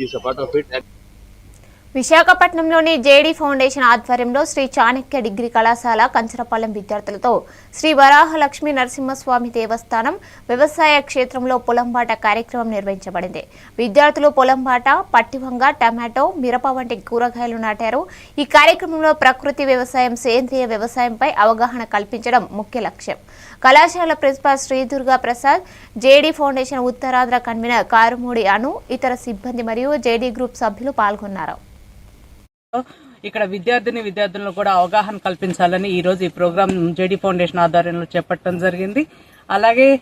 is a part of it. విశాఖపట్నంలోని JD foundation ఆధ్వర్యంలో Shri Chanakya degree కళాశాల కంచరపాలెం విద్యార్థులతో శ్రీ వరాహలక్ష్మి నరసింహస్వామి దేవస్థానం వ్యవసాయ క్షేత్రంలో పొలంబాట కార్యక్రమం నిర్వహించబడింది. విద్యార్థులు పొలంబాట పట్టివంగ టమాటో మిరప వంటి కూరగాయలు నాటారు. ఈ కార్యక్రమంలో ప్రకృతి వ్యవసాయం సేంద్రియ వ్యవసాయంపై అవగాహన కల్పించడం ముఖ్య లక్ష్యం. కళాశాల principal Shri Durga Prasad JD foundation Uttarandhra convener Karumudi Anu ఇతర సిబ్బంది మరియు జేడీ గ్రూప్ సభ్యులు పాల్గొన్నారు. ఇక్కడ విద్యార్థిని విద్యార్థులను కూడా అవగాహన కల్పించాలని ఈ రోజు ఈ ప్రోగ్రాం జేడీ ఫౌండేషన్ ఆధ్వర్యంలో చేపట్టడం జరిగింది. అలాగే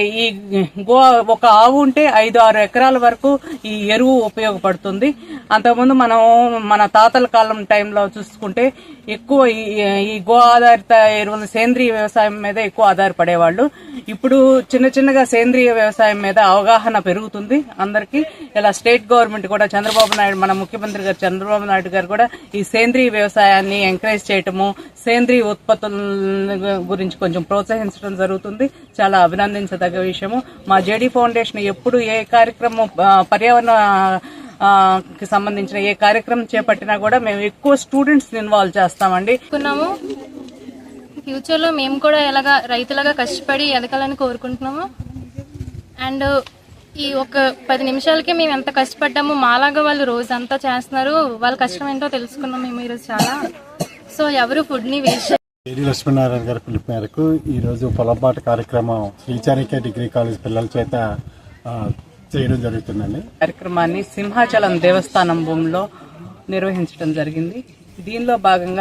ఈ గో ఒక ఆవు ఉంటే ఐదు ఆరు ఎకరాల వరకు ఈ ఎరువు ఉపయోగపడుతుంది. అంతకుముందు మనం మన తాతల కాలం టైంలో చూసుకుంటే ఎక్కువ ఈ- ఈ గో ఆధారిత ఎరువులు సేంద్రియ వ్యవసాయం మీద ఎక్కువ ఆధారపడేవాళ్ళు. ఇప్పుడు చిన్న చిన్నగా సేంద్రియ వ్యవసాయం మీద అవగాహన పెరుగుతుంది. అందరికీ ఇలా స్టేట్ గవర్నమెంట్ కూడా చంద్రబాబు నాయుడు మన ముఖ్యమంత్రి గారు చంద్రబాబు నాయుడు గారు కూడా ఈ సేంద్రియ వ్యవసాయాన్ని ఎంకరేజ్ చేయటము సేంద్రియ ఉత్పత్తుల గురించి కొంచెం ప్రోత్సహించడం జరుగుతుంది. చాలా అభినందించదగ్గ విషయము. మా జేడీ ఫౌండేషన్ ఎప్పుడు ఏ కార్యక్రమం పర్యావరణ కి సంబంధించిన ఏ కార్యక్రమం చేపట్టినా కూడా మేము ఎక్కువ స్టూడెంట్స్ ఇన్వాల్వ్ చేస్తామండి. అనుకున్నాము ఫ్యూచర్లో మేము కూడా ఎలాగా రైతులాగా కష్టపడి ఎదగాలని కోరుకుంటున్నాము. అండ్ ఈ ఒక పది నిమిషాలకి మేము ఎంత కష్టపడ్డాము మాలాగా వాళ్ళు రోజంతా చేస్తున్నారు. వాళ్ళ కష్టం ఏంటో తెలుసుకున్నాం మేము ఈరోజు చాలా. సో ఎవరు ఫుడ్ని వేస్ట్ ఏడి లక్ష్మీనారాయణ గారి పిలుపు మేరకు ఈరోజు పొలంపాట కార్యక్రమం శ్రీ చాణక్య డిగ్రీ కాలేజ్ పిల్లల చేత చేయడం జరుగుతుందండి. కార్యక్రమాన్ని సింహాచలం దేవస్థానం భూమిలో నిర్వహించడం జరిగింది. దీనిలో భాగంగా